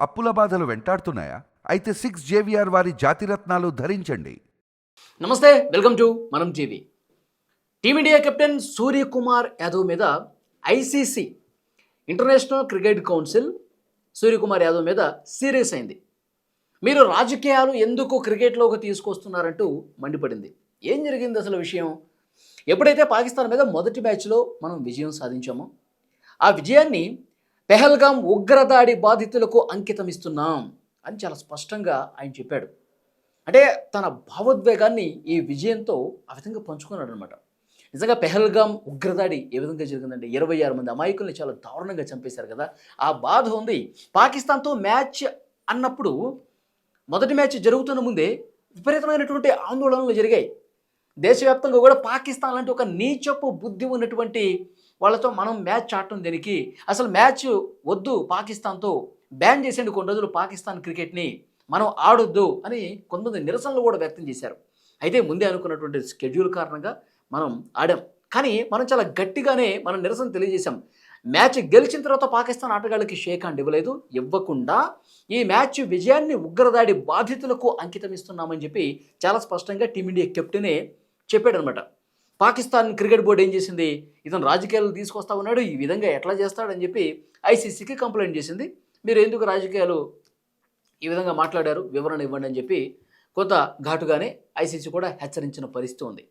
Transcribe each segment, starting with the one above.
అప్పుల బాధలు వెంటాడుతున్నాయా? అయితే సిక్స్ జేవిఆర్ వారి జాతిరత్నాలు ధరించండి. నమస్తే welcome to Manam TV. Team India captain Suryakumar Yadav మీద ICC international cricket council Suryakumar Yadav మీద సీరియస్ అయింది. మీరు రాజకీయాలు ఎందుకు క్రికెట్లోకి తీసుకొస్తున్నారంటూ మండిపడింది. ఏం జరిగింది అసలు విషయం? ఎప్పుడైతే పాకిస్తాన్ మీద మొదటి మ్యాచ్లో మనం విజయం సాధించామో ఆ విజయాన్ని పెహల్గాం ఉగ్రదాడి బాధితులకు అంకితం ఇస్తున్నాం అని చాలా స్పష్టంగా ఆయన చెప్పాడు. అంటే తన భావోద్వేగాన్ని ఈ విజయంతో ఆ విధంగా పంచుకున్నాడు అనమాట నిజంగా పెహల్గాం ఉగ్రదాడి ఏ విధంగా జరిగిందంటే ఇరవై ఆరు మంది అమాయకుల్ని చాలా దారుణంగా చంపేశారు కదా. ఆ బాధ ఉంది. పాకిస్తాన్తో మ్యాచ్ అన్నప్పుడు మొదటి మ్యాచ్ జరుగుతున్న ముందే విపరీతమైనటువంటి ఆందోళనలు జరిగాయి. దేశవ్యాప్తంగా కూడా పాకిస్తాన్ లాంటి ఒక నీచపు బుద్ధి ఉన్నటువంటి వాళ్ళతో మనం మ్యాచ్ ఆడటం దేనికి? అసలు మ్యాచ్ వద్దు పాకిస్తాన్తో బ్యాన్ చేసేయండి కొన్ని రోజులు పాకిస్తాన్ క్రికెట్ని మనం ఆడొద్దు అని కొంతమంది నిరసనలు కూడా వ్యక్తం చేశారు. అయితే ముందే అనుకున్నటువంటి స్కెడ్యూల్ కారణంగా మనం ఆడాం. కానీ మనం చాలా గట్టిగానే మనం నిరసన తెలియజేశాం. మ్యాచ్ గెలిచిన తర్వాత పాకిస్తాన్ ఆటగాళ్ళకి షేక్ హ్యాండ్ ఇవ్వలేదు ఇవ్వకుండా ఈ మ్యాచ్ విజయాన్ని ఉగ్రదాడి బాధితులకు అంకితం ఇస్తున్నామని చెప్పి చాలా స్పష్టంగా టీమిండియా కెప్టెనే చెప్పాడనమాట. పాకిస్తాన్ క్రికెట్ బోర్డు ఏం చేసింది? ఇతను రాజకీయాలు తీసుకొస్తా ఉన్నాడు ఈ విధంగా ఎట్లా చేస్తాడని చెప్పి ఐసీసీకి కంప్లైంట్ చేసింది. మీరు ఎందుకు రాజకీయాలు ఈ విధంగా మాట్లాడారు? వివరణ ఇవ్వండి అని చెప్పి కొంత ఘాటుగానే ఐసీసీ కూడా హెచ్చరించిన పరిస్థితి ఉంది.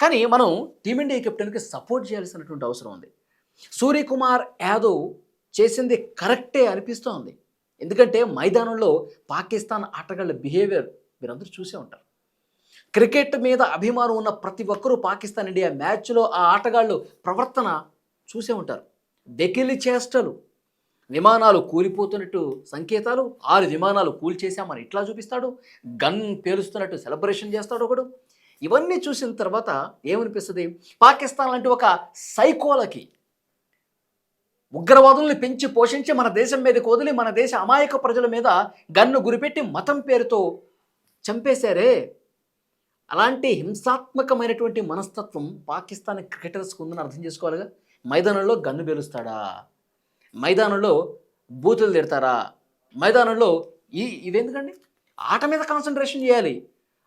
కానీ మనం టీమిండియా కెప్టెన్కి సపోర్ట్ చేయాల్సినటువంటి అవసరం ఉంది. సూర్యకుమార్ యాదవ్ చేసింది కరెక్టే అనిపిస్తోంది. ఎందుకంటే మైదానంలో పాకిస్తాన్ ఆటగాళ్ళ బిహేవియర్ మీరందరూ చూసే ఉంటారు. క్రికెట్ మీద అభిమానం ఉన్న ప్రతి ఒక్కరూ పాకిస్తాన్ ఇండియా మ్యాచ్లో ఆ ఆటగాళ్ళు ప్రవర్తన చూసే ఉంటారు. వెకిలి చేష్టలు విమానాలు కూలిపోతున్నట్టు సంకేతాలు ఆరు విమానాలు కూల్చేశామని ఇట్లా చూపిస్తాడు. గన్ పేలుస్తున్నట్టు సెలబ్రేషన్ చేస్తాడు ఒకడు. ఇవన్నీ చూసిన తర్వాత ఏమనిపిస్తుంది? పాకిస్తాన్ లాంటి ఒక సైకోలకి ఉగ్రవాదుల్ని పెంచి పోషించి మన దేశం మీదకి వదిలి మన దేశ అమాయక ప్రజల మీద గన్ను గురిపెట్టి మతం పేరుతో చంపేశారే అలాంటి హింసాత్మకమైనటువంటి మనస్తత్వం పాకిస్తాన్ క్రికెటర్స్కి ఉందని అర్థం చేసుకోవాలిగా. మైదానంలో గన్ను పేలుస్తాడా? మైదానంలో బూతులు తిడతారా? మైదానంలో ఈ ఇవెందుకండి ఆట మీద కాన్సన్ట్రేషన్ చేయాలి.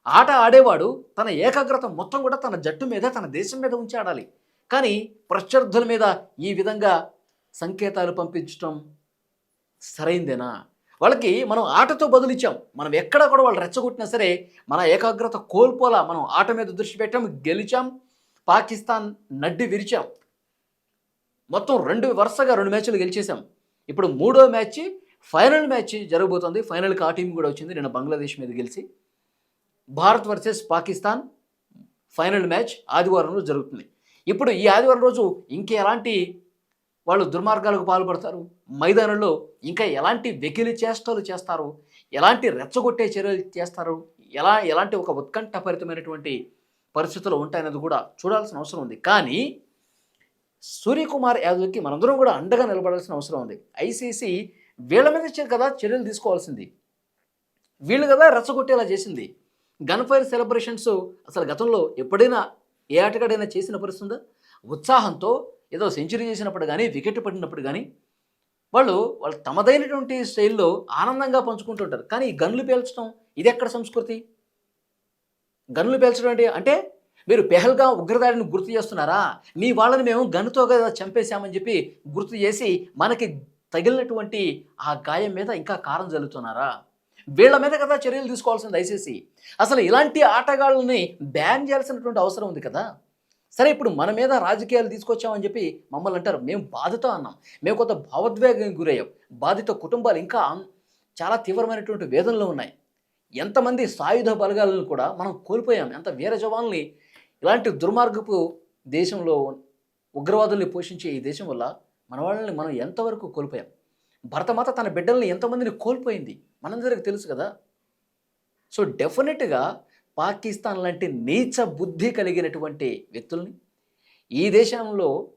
ఆట ఆడేవాడు తన ఏకాగ్రత మొత్తం కూడా తన జట్టు మీద తన దేశం మీద ఉంచి ఆడాలి. కానీ ప్రత్యర్థుల మీద ఈ విధంగా సంకేతాలు పంపించటం సరైందేనా? వాళ్ళకి మనం ఆటతో బదులిచ్చాం. మనం ఎక్కడ కూడా వాళ్ళు రెచ్చగొట్టినా సరే మన ఏకాగ్రత కోల్పోలా మనం ఆట మీద దృష్టి పెట్టాం గెలిచాం పాకిస్తాన్ నడ్డి విరిచాం. మొత్తం రెండు వరుసగా రెండు మ్యాచ్లు గెలిచేసాం ఇప్పుడు మూడో మ్యాచ్ ఫైనల్ మ్యాచ్ జరగబోతుంది. ఫైనల్కి ఆ టీం కూడా వచ్చింది. నిన్న బంగ్లాదేశ్ మీద గెలిచి Bharat versus Pakistan final match ఆదివారం రోజు జరుగుతుంది. ఇప్పుడు ఈ ఆదివారం రోజు ఇంకెలాంటి వాళ్ళు దుర్మార్గాలకు పాల్పడతారు. మైదానంలో ఇంకా ఎలాంటి వెకిలి చేష్టలు చేస్తారు? ఎలాంటి రెచ్చగొట్టే చర్యలు చేస్తారు? ఎలా ఎలాంటి ఒక ఉత్కంఠభరితమైనటువంటి పరిస్థితులు ఉంటాయన్నది కూడా చూడాల్సిన అవసరం ఉంది. కానీ సూర్యకుమార్ యాదవ్కి మనందరం కూడా అండగా నిలబడాల్సిన అవసరం ఉంది. ఐసీసీ వీళ్ళ మీద కదా చర్యలు తీసుకోవాల్సింది. వీళ్ళు కదా రెచ్చగొట్టేలా చేసింది. గన్ ఫైర్ సెలబ్రేషన్స్ అసలు గతంలో ఎప్పుడైనా ఏ ఆటగాడైనా చేసిన పరిస్థితుందా? ఉత్సాహంతో ఏదో సెంచరీ చేసినప్పుడు కానీ వికెట్ పడినప్పుడు కానీ వాళ్ళు వాళ్ళు తమదైనటువంటి స్టైల్లో ఆనందంగా పంచుకుంటుంటారు కానీ ఈ గన్లు పేల్చడం ఇది ఎక్కడ సంస్కృతి? గన్లు పేల్చడం అంటే అంటే మీరు పెహల్గా ఉగ్రదాడిని గుర్తు చేస్తున్నారా? మీ వాళ్ళని మేము గన్నుతో కదా చంపేశామని చెప్పి గుర్తు చేసి మనకి తగిలినటువంటి ఆ గాయం మీద ఇంకా కారం జల్లుతున్నారా? వీళ్ళ మీద కదా చర్యలు తీసుకోవాల్సింది ఐసీసీ అసలు ఇలాంటి ఆటగాళ్ళని బ్యాన్ చేయాల్సినటువంటి అవసరం ఉంది కదా? సరే ఇప్పుడు మన మీద రాజకీయాలు తీసుకొచ్చామని చెప్పి మమ్మల్ని అంటారు. మేము బాధతో అన్నాం. మేము కొంత భావోద్వేగం గురయ్యాం. బాధిత కుటుంబాలు ఇంకా చాలా తీవ్రమైనటువంటి వేదనలు ఉన్నాయి. ఎంతమంది సాయుధ బలగాలను కూడా మనం కోల్పోయాం. ఎంత వీర జవాన్లని ఇలాంటి దుర్మార్గపు దేశంలో ఉగ్రవాదుల్ని పోషించే ఈ దేశం వల్ల మన వాళ్ళని మనం ఎంతవరకు కోల్పోయాం? భరతమాత తన బిడ్డల్ని ఎంతమందిని కోల్పోయింది? మనందరికి తెలుసు కదా? సో డెఫినెట్గా పాకిస్తాన్ లాంటి నీచ బుద్ధి కలిగినటువంటి వ్యక్తుల్ని ఈ దేశంలో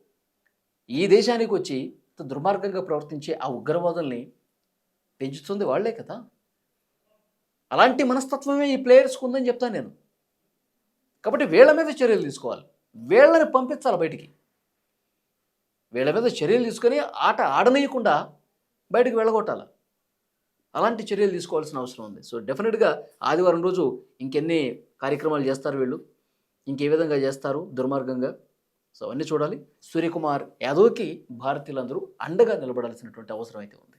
ఈ దేశానికి వచ్చి దుర్మార్గంగా ప్రవర్తించే ఆ ఉగ్రవాదుల్ని పెంచుతుంది వాళ్ళే కదా? అలాంటి మనస్తత్వమే ఈ ప్లేయర్స్కి ఉందని చెప్తాను నేను. కాబట్టి వీళ్ళ మీద చర్యలు తీసుకోవాలి. వీళ్ళని పంపించాలి బయటికి. వీళ్ళ మీద చర్యలు తీసుకొని ఆట ఆడనీయకుండా బయటకు వెళ్ళగొట్టాలి. అలాంటి చర్యలు తీసుకోవాల్సిన అవసరం ఉంది. సో డెఫినెట్గా ఆదివారం రోజు ఇంకెన్ని కార్యక్రమాలు చేస్తారు వీళ్ళు? ఇంకే విధంగా చేస్తారు దుర్మార్గంగా? సో అవన్నీ చూడాలి. సూర్యకుమార్ యాదవ్కి భారతీయులందరూ అండగా నిలబడాల్సినటువంటి అవసరం అయితే ఉంది.